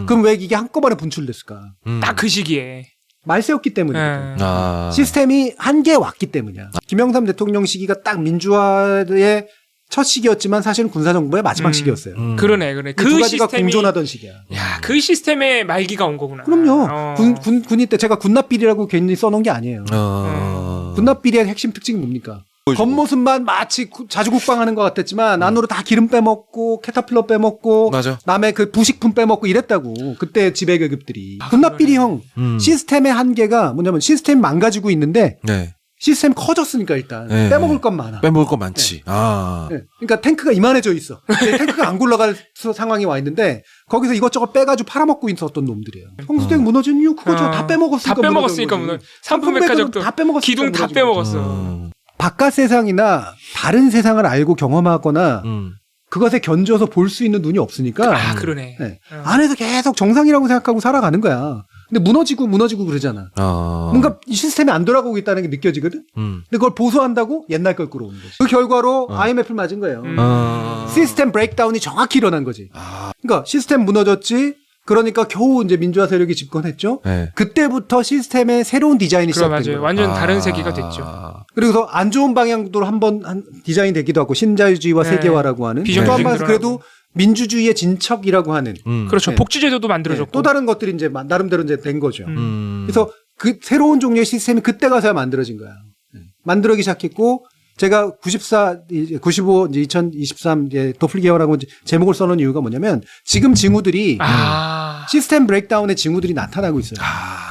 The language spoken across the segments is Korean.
음. 그럼 왜 이게 한꺼번에 분출됐을까? 음. 딱 그 시기에. 말세였기 때문이거든. 예. 아. 시스템이 한계에 왔기 때문이야. 김영삼 대통령 시기가 딱 민주화의 첫 시기였지만 사실은 군사정부의 마지막 음. 시기였어요. 음. 그러네, 그러네. 그그 가지가 시스템이 공존하던 시기야. 야, 그 시스템의 말기가 온 거구나. 그럼요. 어. 군, 군, 군이 때 제가 군납비리라고 괜히 써놓은 게 아니에요. 어. 군납비리의 핵심 특징이 뭡니까? 겉모습만 마치 구- 자주국방하는 것 같았지만 안으로 다 기름 빼먹고 캐터필러 빼먹고 맞아. 남의 그 부식품 빼먹고 이랬다고 그때 지배계급들이 아, 군납비리형 음. 시스템의 한계가 뭐냐면 시스템 망가지고 있는데 네. 시스템 커졌으니까 일단 네. 빼먹을 건 많아. 빼먹을 거 많지. 아. 네. 그러니까 탱크가 이만해져 있어. 근데 탱크가 안 굴러갈 수- 상황이 와 있는데 거기서 이것저것 빼가지고 팔아먹고 있었던 놈들이에요. 홍수대교 무너진 이유 그거죠. 어. 다 빼먹었으니까 다 빼먹었으니까 무너진 무너. 거지. 상품 백화점도 다 빼먹었으니까 기둥 다 무너진 거지. 빼먹었어. 음. 바깥 세상이나 다른 세상을 알고 경험하거나 음. 그것에 견줘서 볼 수 있는 눈이 없으니까 아, 그러네. 네. 어. 안에서 계속 정상이라고 생각하고 살아가는 거야. 근데 무너지고 무너지고 그러잖아. 아. 뭔가 이 시스템이 안 돌아가고 있다는 게 느껴지거든. 음. 근데 그걸 보수한다고 옛날 걸 끌어오는 거지. 그 결과로 어. IMF를 맞은 거예요. 음. 아. 시스템 브레이크다운이 정확히 일어난 거지. 아. 그러니까 시스템 무너졌지. 그러니까 겨우 이제 민주화 세력이 집권했죠. 네. 그때부터 시스템의 새로운 디자인이 그럼 시작된 맞아요. 거예요. 완전 아. 다른 세계가 됐죠. 그리고서 안 좋은 방향도 한번 한 디자인 되기도 하고 신자유주의와 네. 세계화라고 하는 비전 또한 네. 번에서 그래도 민주주의의 진척이라고 하는 음. 그렇죠. 네. 복지제도도 만들어졌고. 네, 또 다른 것들이 이제 마- 나름대로 이제 된 거죠. 음. 음. 그래서 그 새로운 종류의 시스템이 그때 가서야 만들어진 거야. 네. 만들어기 시작했고 제가 94, 이제 95, 이제 2023 이제 도플기어라고 이제 제목을 써놓은 이유가 뭐냐면 지금 징후들이 아. 시스템 브레이크다운의 징후들이 나타나고 있어요. 아.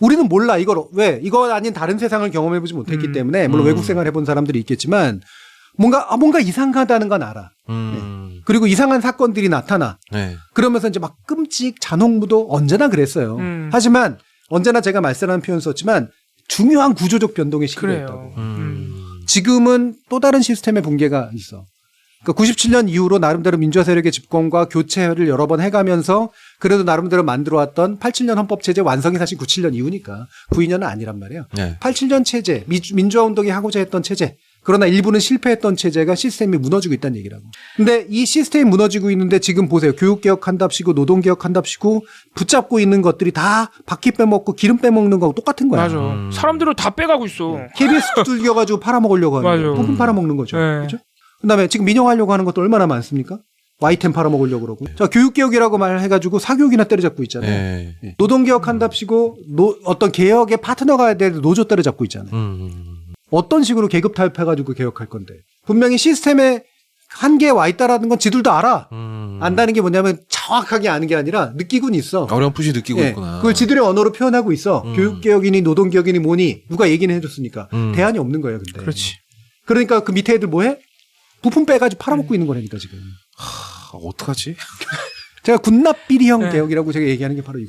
우리는 몰라 이걸 왜 이거 아닌 다른 세상을 경험해보지 못했기 음. 때문에 물론 음. 외국 생활 해본 사람들이 있겠지만 뭔가 아, 뭔가 이상하다는 건 알아. 음. 그리고 이상한 사건들이 나타나. 네. 그러면서 이제 막 끔찍 잔혹무도 언제나 그랬어요. 음. 하지만 언제나 제가 말씀하는 표현 썼지만 중요한 구조적 변동의 시기였다고. 그래요. 음. 음. 지금은 또 다른 시스템의 붕괴가 있어. 그러니까 97년 이후로 나름대로 민주화 세력의 집권과 교체를 여러 번 해가면서 그래도 나름대로 만들어왔던 87년 헌법 체제 완성이 사실 97년 이후니까 92년은 아니란 말이에요. 네. 87년 체제, 미- 민주화 운동이 하고자 했던 체제, 그러나 일부는 실패했던 체제가 시스템이 무너지고 있다는 얘기라고. 근데 이 시스템이 무너지고 있는데 지금 보세요. 교육개혁 한답시고 노동개혁 한답시고 붙잡고 있는 것들이 다 바퀴 빼먹고 기름 빼먹는 거하고 똑같은 거야. 맞아. 음. 사람들을 다 빼가고 있어. KBS 뚫겨가지고 팔아먹으려고 하는 맞아. 거예요. 부품 팔아먹는 거죠. 네. 그렇죠? 그다음에 지금 민영하려고 하는 것도 얼마나 많습니까? 와이템 팔아먹으려고 그러고. 자, 교육개혁이라고 말해가지고 사교육이나 때려잡고 있잖아요. 네. 예. 노동개혁 한답시고 노- 어떤 개혁의 파트너가 될 노조 때려잡고 있잖아요. 음. 어떤 식으로 계급 타협해가지고 개혁할 건데. 분명히 시스템에 한계에 와 있다라는 건 지들도 알아. 음. 안다는 게 뭐냐면 정확하게 아는 게 아니라 느끼곤 있어. 어렴풋이 느끼고 예, 있구나. 그걸 지들의 언어로 표현하고 있어. 음. 교육개혁이니 노동개혁이니 뭐니 누가 얘기는 해줬으니까. 음. 대안이 없는 거예요, 근데. 그렇지. 그러니까 그 밑에 애들 뭐 해? 부품 빼가지고 팔아먹고 있는 거라니까 지금. 아, 어떡하지? 제가 군납비리형 네. 개혁이라고 제가 얘기하는 게 바로 이거.